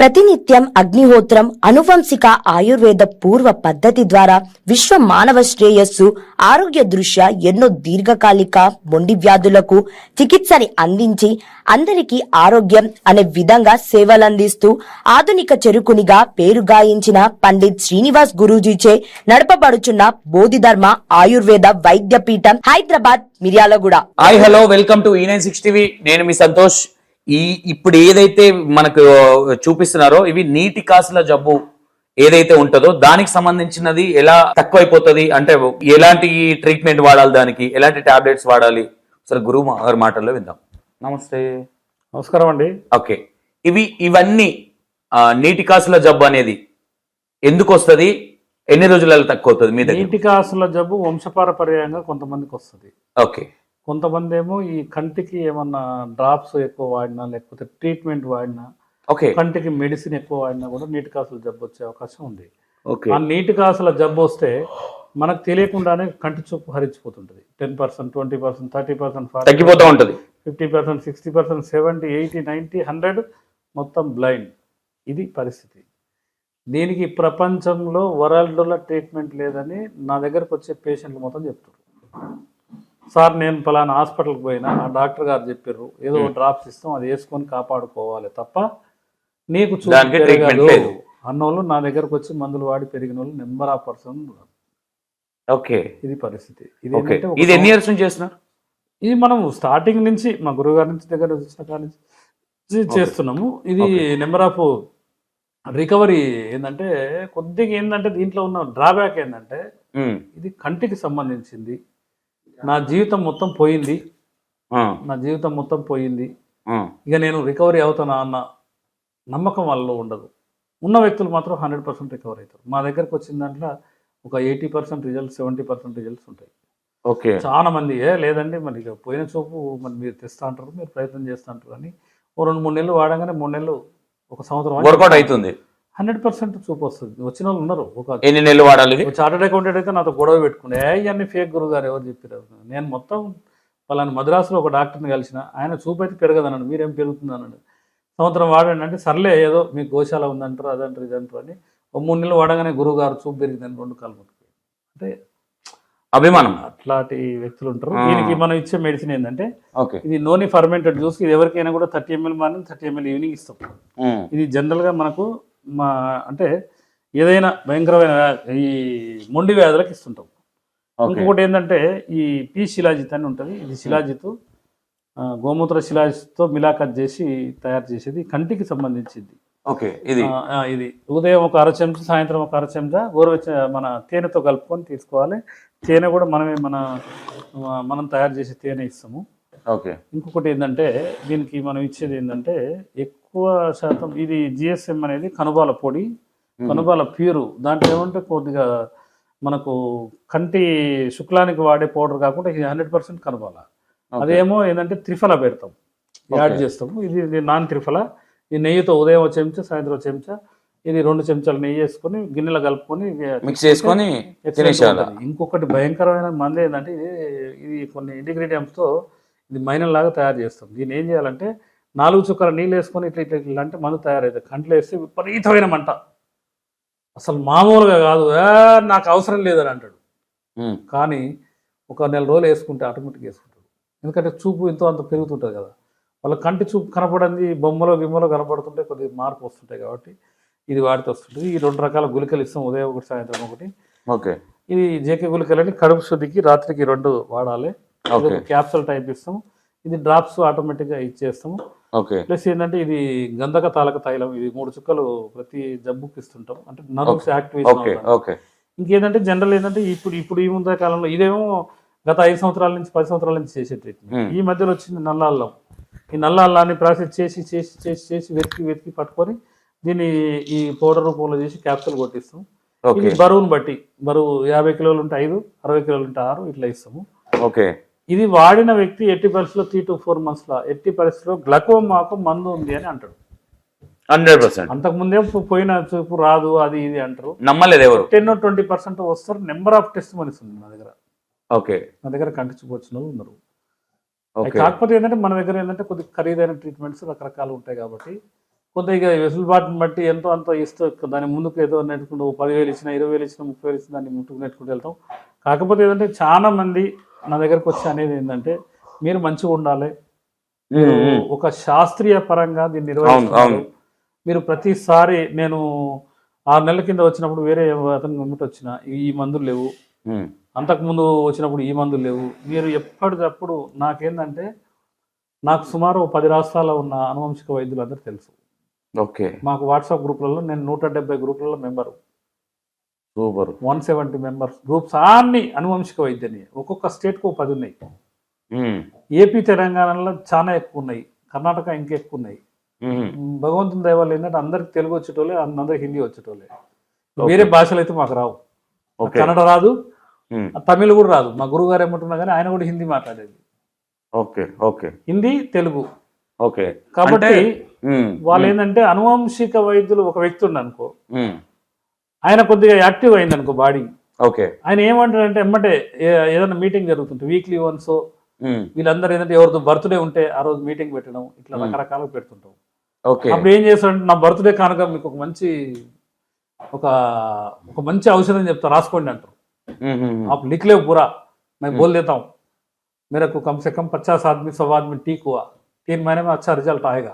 ప్రతినిత్యం అగ్నిహోత్రం అనువంశిక ఆయుర్వేద పూర్వ పద్ధతి ద్వారా విశ్వ మానవ శ్రేయస్సు ఆరోగ్య దృష్ట్యా ఎన్నో దీర్ఘకాలిక మొండి వ్యాధులకు చికిత్సని అందించి అందరికీ ఆరోగ్యం అనే విధంగా సేవలందిస్తూ ఆధునిక చెరుకునిగా పేరు గాయించిన Pandit Srinivas గురూజీచే నడపబడుచున్న Bodhidharma Ayurveda Vaidya Peetham Hyderabad Miryalaguda. Hi hello welcome to ఈ నైన్ సిక్స్ టీవీ నేను మీ సంతోష్. ఈ ఇప్పుడు ఏదైతే మనకు చూపిస్తున్నారో ఇవి నీటి కాసుల జబ్బు ఏదైతే ఉంటుందో దానికి సంబంధించినది ఎలా తక్కువైపోతుంది? అంటే ఎలాంటి ట్రీట్మెంట్ వాడాలి దానికి? ఎలాంటి టాబ్లెట్స్ వాడాలి? సరే గురువు గారి మాటల్లో విందాం. నమస్తే. నమస్కారం అండి. ఓకే. ఇవి ఇవన్నీ నీటి కాసుల జబ్బు అనేది ఎందుకు వస్తుంది ఎన్ని రోజులలో తక్కువ అవుతుంది మీ దగ్గర? నీటి కాసుల జబ్బు వంశపారపర్యంగా కొంతమందికి వస్తుంది. ఓకే. కొంతమంది ఏమో ఈ కంటికి ఏమన్నా డ్రాప్స్ ఎక్కువ వాడినా లేకపోతే ట్రీట్మెంట్ వాడినా ఓకే కంటికి మెడిసిన్ ఎక్కువ వాడినా కూడా నీటి కాసుల జబ్బు వచ్చే అవకాశం ఉంది. ఓకే ఆ నీటి కాసుల జబ్బు వస్తే మనకు తెలియకుండానే కంటి చూపు హరించిపోతుంటుంది. Ten percent twenty percent thirty percent తగ్గిపోతూ ఉంటుంది. Fifty percent sixty percent seventy eighty ninety hundred మొత్తం బ్లైండ్ ఇది పరిస్థితి. దీనికి ప్రపంచంలో వరల్డ్లో ట్రీట్మెంట్ లేదని నా దగ్గరకు వచ్చే పేషెంట్లు మొత్తం చెప్తారు సార్ నేను పలానా హాస్పిటల్కి పోయినా ఆ డాక్టర్ గారు చెప్పారు ఏదో డ్రాప్స్ ఇస్తాం అది వేసుకొని కాపాడుకోవాలి తప్ప నీకు చూపు దానికి treatment పెరగదు లేదు. అన్నోళ్ళు నా దగ్గరకు వచ్చి మందులు వాడి పెరిగిన వాళ్ళు నెంబర్ ఆఫ్ పర్సన్ ఓకే. ఇది పరిస్థితి. ఇది ఒక ఎన్ని ఇయర్స్ నుంచి చేస్తున్నారు? ఇది మనం స్టార్టింగ్ నుంచి మా గురువుగారి నుంచి దగ్గర వచ్చిన కాడ నుంచి చేస్తున్నాము. ఇది. నెంబర్ ఆఫ్ రికవరీ ఏంటంటే కొద్దిగా ఏంటంటే దీంట్లో ఉన్న డ్రాబ్యాక్ ఏంటంటే ఇది కంటికి సంబంధించింది. నా జీవితం మొత్తం పోయింది. నా జీవితం మొత్తం పోయింది. ఇక నేను రికవరీ అవుతానా అన్న నమ్మకం వాళ్ళలో ఉండదు. ఉన్న వ్యక్తులు మాత్రం హండ్రెడ్ పర్సెంట్ రికవర్ అవుతారు. మా దగ్గరకు వచ్చిన దాంట్లో ఒక eighty percent results seventy percent results ఉంటాయి. ఓకే. చాలా మంది ఏ లేదండి మరి ఇక పోయిన చూపు మరి మీరు తెస్తా అంటారు మీరు ప్రయత్నం చేస్తా అంటారు అని ఓ రెండు మూడు నెలలు వాడగానే మూడు నెలలు ఒక సంవత్సరం వర్కౌట్ అవుతుంది. హండ్రెడ్ పర్సెంట్ చూపు వస్తుంది. వచ్చిన వాళ్ళు ఉన్నారు. ఒక ఎన్ని నెలలు వాడాలి? చార్టెడ్ అకౌంటెంట్ అయితే నాతో గొడవ పెట్టుకుండే ఏ ఇవన్నీ ఫేక్ గురువు గారు ఎవరు చెప్పారు? నేను మొత్తం వాళ్ళని మద్రాసులో ఒక డాక్టర్ని కలిసిన ఆయన చూపు అయితే పెరగదన్నాడు మీరేం పెరుగుతుంది అన్నాడు. సంవత్సరం వాడండి అంటే సర్లే ఏదో మీకు గోశాల ఉందంటారు అదంటారు ఇదంటారు అని ఒక మూడు నెలలు వాడగానే గురువు గారు చూపు పెరిగిందని రెండు కాలు అంటే అభిమానం. అట్లాంటి వ్యక్తులు ఉంటారు. దీనికి మనం ఇచ్చే మెడిసిన్ ఏంటంటే ఇది నోని ఫర్మెంటెడ్ జ్యూస్ ఇది ఎవరికైనా కూడా thirty ML morning thirty ML evening ఇస్తాం. ఇది జనరల్గా మనకు మా అంటే ఏదైనా భయంకరమైన ఈ మొండి వ్యాధులకు ఇస్తుంటాం. ఇంకొకటి ఏంటంటే ఈ పి శిలాజిత్ అని ఉంటుంది. ఇది శిలాజిత్ గోమూత్ర శిలాజిత్తో మిలాఖత్ చేసి తయారు చేసేది కంటికి సంబంధించింది. ఓకే ఇది. ఇది. ఉదయం ఒక అర చెంచా సాయంత్రం ఒక అర చెంచా గోరువెచ్చ మన తేనెతో కలుపుకొని తీసుకోవాలి. తేనె కూడా మనమే మన మనం తయారు చేసే తేనె ఇస్తాము. ఓకే. ఇంకొకటి ఏంటంటే దీనికి మనం ఇచ్చేది ఏంటంటే ఎక్కువ శాతం ఇది జిఎస్ఎం అనేది కనుబాల పొడి కనుబాల ప్యూరు. దాంట్లో ఏమంటే కొద్దిగా మనకు కంటి శుక్లానికి వాడే పౌడర్ కాకుండా ఇది హండ్రెడ్ పర్సెంట్ కనుబాల. అదేమో ఏంటంటే త్రిఫల పెడతాం. యాడ్. చేస్తాము ఇది నాన్ త్రిఫల. ఈ నెయ్యితో ఉదయం ఒక చెంచా సాయంత్రం చెంచా ఇది రెండు చెంచాలు నెయ్యి వేసుకొని గిన్నెలో కలుపుకొని మిక్స్ చేసుకొని. ఇంకొకటి భయంకరమైన మంది ఏంటంటే ఇది ఇది కొన్ని ఇంటిగ్రేడియంట్స్తో ఇది మైనల్ లాగా తయారు చేస్తాం. దీన్ని ఏం చేయాలంటే నాలుగు చుక్కల నీళ్ళు వేసుకొని ఇట్లా ఇట్లా ఇట్లా అంటే మందు తయారవుతుంది కంట్లో వేస్తే విపరీతమైన మంట. అసలు మామూలుగా కాదు. "ఏ, నాకు అవసరం లేదని అంటాడు. కానీ ఒక నెల రోజులు వేసుకుంటే ఆటోమేటిక్గా వేసుకుంటాడు. ఎందుకంటే చూపు ఎంతో అంత పెరుగుతుంటుంది కదా. వాళ్ళ కంటి చూపు కనపడింది బొమ్మలో గిమ్మలో కనపడుతుంటే కొద్దిగా మార్పు వస్తుంటాయి కాబట్టి ఇది వాడితే వస్తుంటుంది. ఈ రెండు రకాల గుళికలు ఇస్తాం ఉదయం ఒకటి సాయంత్రం ఒకటి. ఓకే. ఇది జేకే గుళికలని కడుపు శుద్ధికి రాత్రికి రెండు వాడాలి. క్యాప్సూల్ టైప్ ఇస్తాం ఇది డ్రాప్స్ ఆటోమేటిక్గా ఇచ్చేస్తాము. ప్లస్ ఏంటంటే ఇది గంధక తాలక తైలం ఇది మూడు చుక్కలు ప్రతి జబ్బుకి ఇస్తుంటాం. అంటే నర్వ్స్ యాక్టివేషన్ ఓకే ఇంకేంటంటే జనరల్ ఏంటంటే ఇప్పుడు ఇప్పుడు ఈ ముందు కాలంలో ఇదేమో గత ఐదు సంవత్సరాల నుంచి పది సంవత్సరాల నుంచి చేసే ట్రీట్మెంట్ Hmm. ఈ మధ్యలో వచ్చింది నల్ల అల్లం ఈ నల్ల అల్లాన్ని ప్రాసెస్ చేసి చేసి చేసి చేసి వెతికి వెతికి పట్టుకొని దీన్ని ఈ పౌడర్ రూపంలో చేసి క్యాప్సూల్ కొట్టిస్తాం. బరువును బట్టి బరువు యాభై కిలోలు ఉంటే ఐదు అరవై కిలోలు ఉంటే ఆరు ఇట్లా ఇస్తాము. ఓకే. ఇది వాడిన వ్యక్తి ఎట్టి పరిస్థితిలో త్రీ టు ఫోర్ మంత్స్లో ఎట్టి పరిస్థితిలో గ్లకోమాకు మందు ఉంది అని అంటాడు. Hundred percent. అంతకుముందే పోయిన చూపు రాదు అది ఇది అంటారు. నమ్మలేదు ఎవరు? టెన్ ట్వంటీ పర్సెంట్ వస్తారు నెంబర్ ఆఫ్ టెస్ట్ మనీస్ ఉంది నా దగ్గర. ఓకే. నా దగ్గర కంటి చూపు వచ్చిన వాళ్ళు ఉన్నారు కాకపోతే ఏంటంటే మన దగ్గర ఏంటంటే కొద్దిగా ఖరీదైన ట్రీట్మెంట్స్ రకరకాలు ఉంటాయి కాబట్టి కొంత ఇక వెసులుబాటుని బట్టి ఎంతో అంత ఇస్తూ దాని ముందుకు ఏదో నెట్టుకుంటూ పదివేలు ఇచ్చిన ఇరవై వేలు ఇచ్చిన ముప్పై వేలు ఇచ్చిన దాన్ని ముందుకు నెట్టుకుంటూ వెళ్తాం. కాకపోతే ఏంటంటే చాలా మంది నా దగ్గరకు వచ్చి అనేది ఏంటంటే మీరు మంచిగా ఉండాలి. ఒక శాస్త్రీయ పరంగా దీన్ని అవును. మీరు ప్రతిసారి నేను ఆరు నెలల కింద వచ్చినప్పుడు వేరే అతను గమ్మిటి వచ్చిన ఈ మందులు లేవు. అంతకుముందు వచ్చినప్పుడు ఈ మందులు లేవు. మీరు ఎప్పటికప్పుడు నాకేందంటే నాకు సుమారు పది రాష్ట్రాల్లో ఉన్న అనువంశిక వైద్యులు అందరూ తెలుసు. ఓకే. మాకు వాట్సాప్ గ్రూప్లలో నేను నూట డెబ్బై గ్రూపులలో member. Super. One seventy members groups అన్ని అనువంశిక వైద్యని. ఒక్కొక్క స్టేట్కు పది ఉన్నాయి. ఏపీ తెలంగాణలో చాలా ఎక్కువ ఉన్నాయి. కర్ణాటక ఇంకా ఎక్కువ ఉన్నాయి. భగవంతుని దయ వల్ల ఏంటంటే అందరికి తెలుగు వచ్చేటోళ్ళే అందరికి హిందీ వచ్చేటోళ్ళే. వేరే భాషలు అయితే మాకు రావు. కన్నడ రాదు. తమిళ్ కూడా రాదు. మా గురువు గారు ఏమంటున్నా కానీ ఆయన కూడా హిందీ మాట్లాడేది. Okay okay. Hindi Telugu. Okay. కాబట్టి వాళ్ళు ఏంటంటే అనువంశిక వైద్యులు ఒక వ్యక్తి ఉండి అనుకో ఉమ్, ఆయన కొద్దిగా యాక్టివ్ అయింది అనుకో బాడీ ఓకే ఆయన ఏమంటాడంటే ఎమ్మటే ఏ- ఏదైనా మీటింగ్ జరుగుతుంటే వీక్లీ వన్స్ ఉమ్, వీళ్ళందరూ ఏంటంటే ఎవరితో బర్త్డే ఉంటే ఆ రోజు మీటింగ్ పెట్టడం ఇట్లా Hmm. రకరకాలుగా పెడుతుంటాం ఓకే అప్పుడు ఏం చేస్తాడంటే నా బర్త్డే కనుక మీకు ఒక మంచి ఒక ఒక మంచి ఔషధం చెప్తా రాసుకోండి అంటారు ఉమ్, ఉమ్, आप लिख ले पूरा मैं बोल देता हूँ मेरे को कम से कम पचास आदमी सौ आदमी ठीक हुआ तीन महीने में अच्छा रिजल्ट आएगा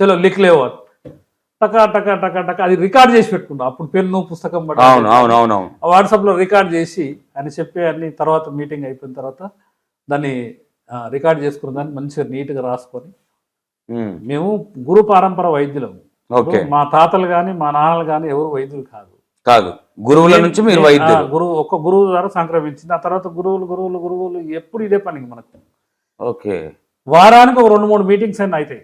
चलो लिख ले और టకా టకా టకా టకా అది రికార్డ్ చేసి పెట్టుకుంటా. అప్పుడు పెన్ను పుస్తకం ఆ వాట్సాప్లో రికార్డ్ చేసి అని చెప్పి అన్ని తర్వాత మీటింగ్ అయిపోయిన తర్వాత దాన్ని రికార్డ్ చేసుకున్న దాన్ని మంచిగా నీట్గా రాసుకొని మేము గురు పారంపర వైద్యులము మా తాతలు కానీ మా నాన్నలు కానీ ఎవరు వైద్యులు కాదు. కాదు. గురువుల నుంచి మీరు వైద్యులు. గురువు ఒక్క గురువు ద్వారా సంక్రమించింది. ఆ తర్వాత గురువులు గురువులు గురువులు ఎప్పుడు ఇదే పని మనకు. ఓకే. వారానికి ఒక రెండు మూడు మీటింగ్స్ అన్నీ అవుతాయి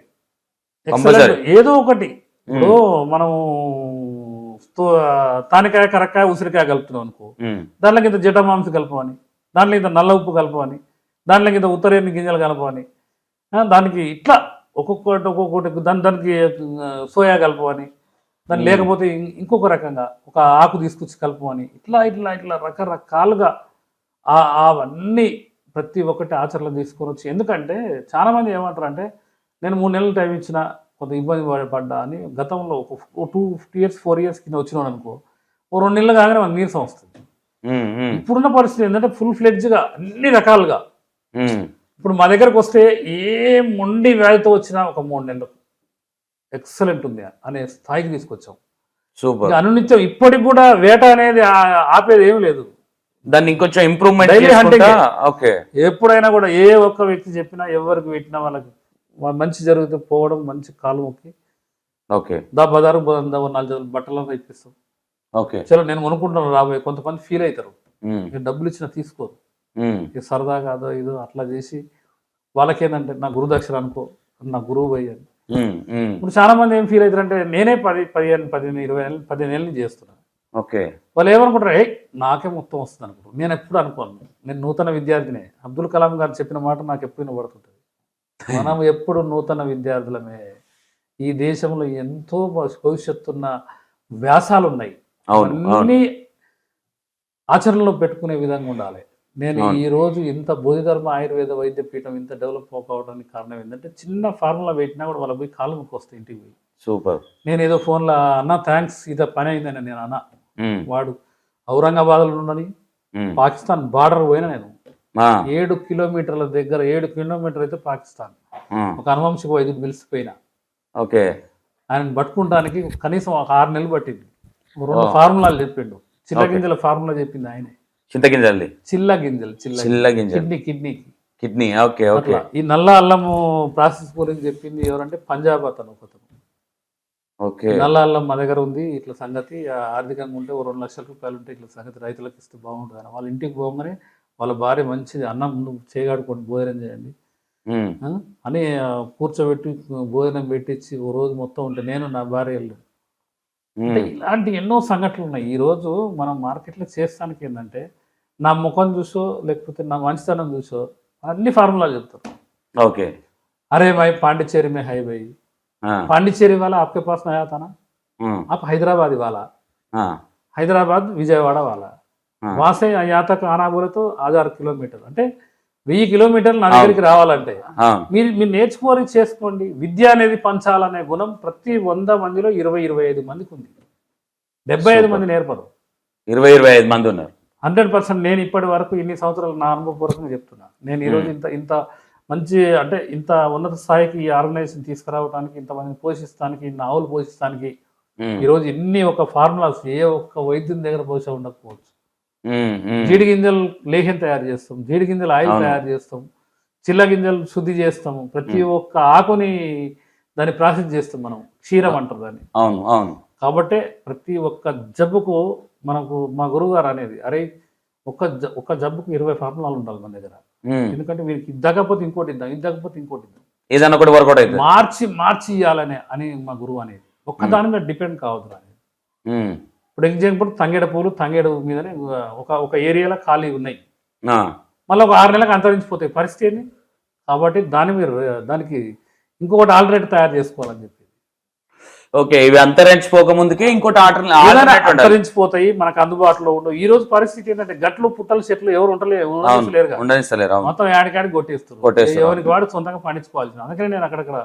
Compulsory. Excellent. ఏదో ఒకటి. ఇప్పుడు మనం తానికాయ కరక్కాయ ఉసిరికాయ కలుపుతున్నాం అనుకో. దాంట్లో ఇంత జటమాంస కలపమని దాంట్లో ఇంత నల్ల ఉప్పు కలపమని దాంట్లో ఇంత ఉత్తరేణి గింజలు కలపమని దానికి ఇట్లా ఒక్కొక్కటి ఒక్కొక్కటి దాని దానికి సోయా కలపమని దాని లేకపోతే ఇంకొక రకంగా ఒక ఆకు తీసుకొచ్చి కలపమని ఇట్లా ఇట్లా ఇట్లా రకరకాలుగా ఆ అవన్నీ ప్రతి ఒక్కటి ఆచరణ తీసుకొని వచ్చి ఎందుకంటే చాలా మంది ఏమంటారు అంటే నేను మూడు నెలలు టైం ఇచ్చిన కొంత ఇబ్బంది పడ- పడ్డా అని గతంలో ఒక టూ ఇయర్స్ ఫోర్ ఇయర్స్ కింద వచ్చినాడు అనుకో ఓ రెండు నెలలు కాగానే మనకు నీరసం వస్తుంది. ఇప్పుడున్న పరిస్థితి ఏంటంటే ఫుల్ ఫ్లెడ్జ్గా అన్ని రకాలుగా. ఇప్పుడు మా దగ్గరకు వస్తే ఏ మొండి వ్యాధితో వచ్చినా ఒక మూడు నెలలు ఎక్సలెంట్ ఉంది అనే స్థాయికి తీసుకొచ్చాం. సూపర్. అనునిత్యం ఇప్పటికి కూడా వేట అనేది ఆపేది ఏం లేదు. దాన్ని ఇంకొంచెం ఇంప్రూవ్మెంట్ ఓకే. ఎప్పుడైనా కూడా ఏ ఒక్క వ్యక్తి చెప్పినా ఎవరికి పెట్టినా వాళ్ళకి మంచి జరుగుతూ పోవడం మంచి కాలు మొక్కి ఓకే. దా బజారు పోదాం, దా నాలుగు జతల బట్టలను ఇప్పిస్తాం. ఓకే. చలో నేను కొనుక్కుంటాను రాబోయే కొంతమంది ఫీల్ అవుతారు. డబ్బులు ఇచ్చినా తీసుకోరు. ఇక సరదా కాదో ఇదో అట్లా చేసి వాళ్ళకేందంటే నా గురుదక్షిణ అనుకో నా గురువు పోయి అని. ఉమ్, ఉమ్, ఇప్పుడు చాలా మంది ఏం ఫీల్ అవుతారంటే నేనే పది పదిహేను పదిహేను ఇరవై ఏళ్ళు పదిహేను ఏళ్ళ నుంచి చేస్తున్నాను ఓకే. వాళ్ళు ఏమనుకుంటారు ఏ నాకే మొత్తం వస్తుంది అనుకుంటారు నేను ఎప్పుడు అనుకోను. నేను నూతన విద్యార్థినే. అబ్దుల్ కలాం గారు చెప్పిన మాట నాకు ఎప్పుడు వినబడుతుంటుంది. మనం ఎప్పుడు నూతన విద్యార్థులమే. ఈ దేశంలో ఎంతో భవిష్యత్తు ఉన్న వ్యాసాలు ఉన్నాయి అవును అవును అన్నీ ఆచరణలో పెట్టుకునే విధంగా ఉండాలి. నేను. ఈ రోజు ఇంత బోధిధర్మ ఆయుర్వేద వైద్య పీఠం ఇంత డెవలప్ అవడానికి కారణం ఏంటంటే చిన్న ఫార్ములా పెట్టినా కూడా వాళ్ళ పోయి కాలు ముక్కు వస్తాయి ఇంటికి పోయి. సూపర్. నేను ఏదో ఫోన్లో అన్న థ్యాంక్స్ ఇది పని అయిందని నేను అన్న. వాడు ఔరంగాబాద్లో ఉన్నది ఉమ్, పాకిస్తాన్ బార్డర్ పోయినా నేను. ఏడు కిలోమీటర్ల దగ్గర ఏడు కిలోమీటర్ అయితే పాకిస్తాన్. ఒక అనువంశిక వైద్యుడు పిలిచిపోయినా ఓకే. ఆయన పట్టుకుంటానికి కనీసం ఒక ఆరు నెలలు పట్టింది. రెండు. ఫార్ములాలు చెప్పిండు. చిల్ల గింజల ఫార్ములా చెప్పింది ఆయనే. చింతగింజల్ది చిల్ల గింజలు చిల్ల చిల్ల గింజలు. కిడ్నీ కిడ్నీకి. Kidney okay okay. ఈ నల్ల అల్లము ప్రాసెస్ గురించి చెప్పింది ఎవరంటే పంజాబ్ అతను ఒకతను ఓకే. నల్ల అల్లం మా దగ్గర ఉంది ఇట్లా సంగతి ఆర్థికంగా ఉంటే ఓ రెండు లక్షల రూపాయలు ఉంటే ఇట్లా సంగతి రైతులకు ఇస్తే బాగుంటుంది అని వాళ్ళ ఇంటికి పోగానే వాళ్ళ భార్య మంచిది అన్నం ముందు చేగాడుకొని భోజనం చేయండి. అని కూర్చోబెట్టి భోజనం పెట్టించి ఓ రోజు మొత్తం ఉంటే నేను నా భార్య వెళ్ళాను అంటే ఇలాంటి ఎన్నో సంఘటనలు ఉన్నాయి. ఈరోజు మనం మార్కెట్లో చేస్తానికి ఏంటంటే నా ముఖం చూసో లేకపోతే నా మంచితనం చూసో అన్ని ఫార్ములా చెప్తారు. ఓకే. అరే మై పాండిచ్చేరి మే హై బై. పాండిచ్చేరి వాళ్ళ ఆప్కే పాస్ నయాతనా ఆప్ హైదరాబాద్ ఇవాళ. హైదరాబాద్ విజయవాడ వాళ్ళ. వాసే యాత్ర ఆనాగూలతో ఆధారు కిలోమీటర్ అంటే వెయ్యి కిలోమీటర్లు నా దగ్గరికి రావాలంటే మీరు మీరు నేర్చుకోవాలి చేసుకోండి. విద్య అనేది పంచాలనే గుణం ప్రతి వంద మందిలో ఇరవై ఇరవై ఐదు మందికి ఉంది. డెబ్బై ఐదు మంది నేర్పరు. ఇరవై ఇరవై ఐదు మంది ఉన్నారు. హండ్రెడ్ పర్సెంట్ నేను ఇప్పటి వరకు ఇన్ని సంవత్సరాలు నా అనుభవపూర్వకంగా చెప్తున్నా. నేను ఈరోజు ఇంత ఇంత మంచి అంటే ఇంత ఉన్నత స్థాయికి ఈ ఆర్గనైజేషన్ తీసుకురావడానికి ఇంతమందిని పోషిస్తానికి ఇన్ని ఆవులు పోషిస్తానికి ఈరోజు ఇన్ని ఒక ఫార్ములాస్ ఏ ఒక్క వైద్యుని దగ్గర పోష ఉండకపోవచ్చు. జీడి గింజలు లేహ్యం తయారు చేస్తాం జీడి గింజలు ఆయిల్. తయారు చేస్తాం చిల్ల గింజలు శుద్ధి చేస్తాము ప్రతి ఒక్క ఆకుని దాన్ని ప్రాసెస్ చేస్తాం మనం క్షీరం అంటారు దాన్ని. అవును అవును. కాబట్టి ప్రతి ఒక్క జబ్బుకు మనకు మా గురువు గారు అనేది అరే ఒక్క ఒక్క జబ్బుకు ఇరవై ఫార్ములాలు ఉండాలి మన దగ్గర. ఎందుకంటే వీరికి ఇద్దకపోతే ఇంకోటి ఇద్దాం ఇద్దకపోతే ఇంకోటి ఇద్దాం. వర్కౌట్ మార్చి మార్చి ఇవ్వాలనే అని మా గురువు అనేది ఒక్క దాని మీద డిపెండ్ కావద్దు అనేది ఇప్పుడు ఎగ్జాంపుల్ తంగేడ పూలు తంగేడు మీదనే ఒక ఒక ఏరియాలో ఖాళీ ఉన్నాయి. మళ్ళీ ఒక ఆరు నెలలకు అంతరించిపోతాయి. పరిస్థితి ఏంది? కాబట్టి దాని మీరు దానికి ఇంకొకటి ఆల్రెడీ తయారు చేసుకోవాలని చెప్పి ఓకే ఇవి అంతరించిపోక ముందుకే ఇంకోటి ఆల్టర్నేట్ అంతరించిపోతాయి మనకు అందుబాటులో ఉండవు. ఈ రోజు పరిస్థితి ఏంటంటే గట్లు పుట్టలు చెట్లు ఎవరు ఉండలేరు మొత్తం యాడికాడికి కొట్టేస్తారు. ఎవరికి వాడు సొంతంగా పండించుకోవాల్సింది అందుకని నేను అక్కడక్కడ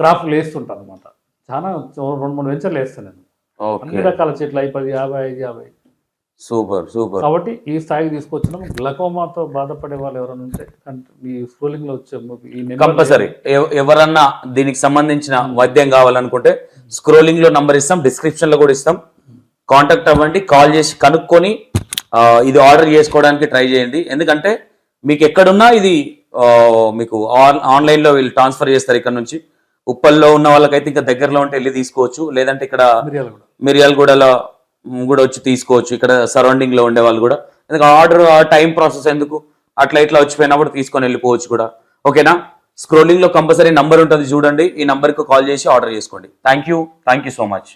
క్రాఫ్ట్లు వేస్తుంటాను అనమాట చాలా రెండు మూడు వెంచర్లు వేస్తాను నేను. అన్ని రకాల చెట్లు అయి పది యాభై ఐదు యాభై. Super super. కాబట్టి ఈ స్థాయికి తీసుకొచ్చినాం. గ్లకోమాతో బాధపడే వాళ్ళు ఎవరైనా ఉంటే ఈ స్క్రోలింగ్లో వచ్చే కంపల్సరీ. ఎవరన్నా దీనికి సంబంధించిన వైద్యం కావాలనుకుంటే స్క్రోలింగ్లో నంబర్ ఇస్తాం డిస్క్రిప్షన్లో కూడా ఇస్తాం. కాంటాక్ట్ అవ్వండి కాల్ చేసి కనుక్కొని ఇది ఆర్డర్ చేసుకోవడానికి ట్రై చేయండి. ఎందుకంటే మీకు ఎక్కడున్నా ఇది మీకు ఆన్- ఆన్లైన్లో వీళ్ళు ట్రాన్స్ఫర్ చేస్తారు ఇక్కడ నుంచి. ఉప్పల్లో ఉన్న వాళ్ళకైతే ఇంకా దగ్గరలో ఉంటే వెళ్ళి తీసుకోవచ్చు. లేదంటే ఇక్కడ మిరియాలు కూడా మిర్యాలగూడలో కూడా వచ్చి తీసుకోవచ్చు. ఇక్కడ సరౌండింగ్లో ఉండే వాళ్ళు కూడా. ఎందుకంటే ఆర్డర్ టైం ప్రాసెస్ ఎందుకు? అట్లా ఇట్లా వచ్చిపోయినప్పుడు తీసుకొని వెళ్ళిపోవచ్చు కూడా. ఓకేనా? స్క్రోలింగ్లో కంపల్సరీ నంబర్ ఉంటుంది చూడండి. ఈ నంబర్కి కాల్ చేసి ఆర్డర్ చేసుకోండి. Thank you thank you so much